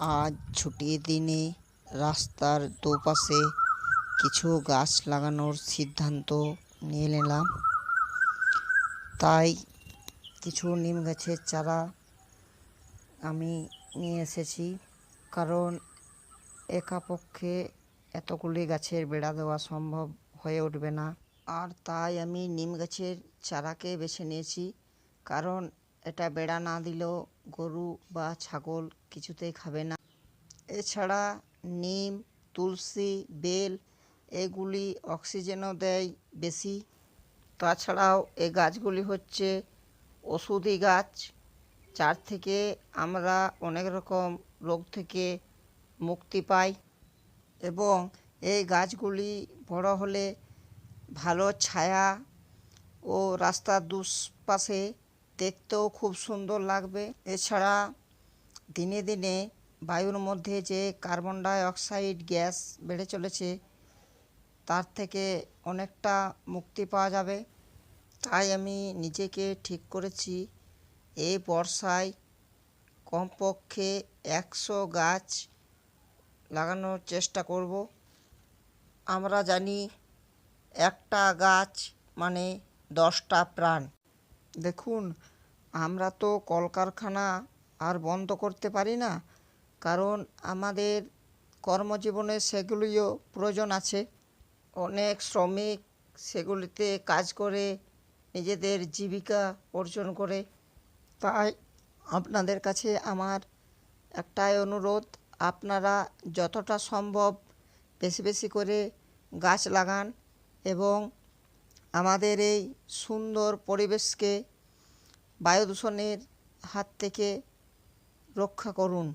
আজ ছুটির দিনে রাস্তার দুপাশে কিছু গাছ লাগানোর সিদ্ধান্ত নিয়ে নিলাম। তাই কিছু নিম গাছের চারা আমি নিয়ে এসেছি। কারণ একা পক্ষে এতগুলি গাছের বেড়া দেওয়া সম্ভব হয়ে উঠবে না। আর তাই আমি নিম গাছের চারাকে বেছে নিয়েছি। কারণ এটা বেড়া না দিলেও গরু বা ছাগল কিছুতেই খাবে না। এছাড়া নিম, তুলসী, বেল এগুলি অক্সিজেনও দেয় বেশি। তাছাড়াও এই গাছগুলি হচ্ছে ওষুধি গাছ, যার থেকে আমরা অনেক রকম রোগ থেকে মুক্তি পাই এবং এই গাছগুলি বড় হলে ভালো ছায়া ও রাস্তার দুপাশে দেখতেও খুব সুন্দর লাগবে। এছাড়া দিনে দিনে বায়ুর মধ্যে যে কার্বন ডাই অক্সাইড গ্যাস বেড়ে চলেছে, তার থেকে অনেকটা মুক্তি পাওয়া যাবে। তাই আমি নিজেকে ঠিক করেছি এই বর্ষায় কমপক্ষে একশো গাছ লাগানোর চেষ্টা করব। আমরা জানি একটা গাছ মানে দশটা প্রাণ। দেখুন আমরা তো কলকারখানা আর বন্ধ করতে পারি না, কারণ আমাদের কর্মজীবনে সেগুলিও প্রয়োজন আছে। অনেক শ্রমিক সেগুলিতে কাজ করে, নিজেদের জীবিকা অর্জন করে। তাই আপনাদের কাছে আমার একটাই অনুরোধ, আপনারা যতটা সম্ভব বেশি বেশি করে গাছ লাগান এবং আমাদের এই সুন্দর পরিবেশকে বায়ু দূষণের হাত থেকে রক্ষা করুন।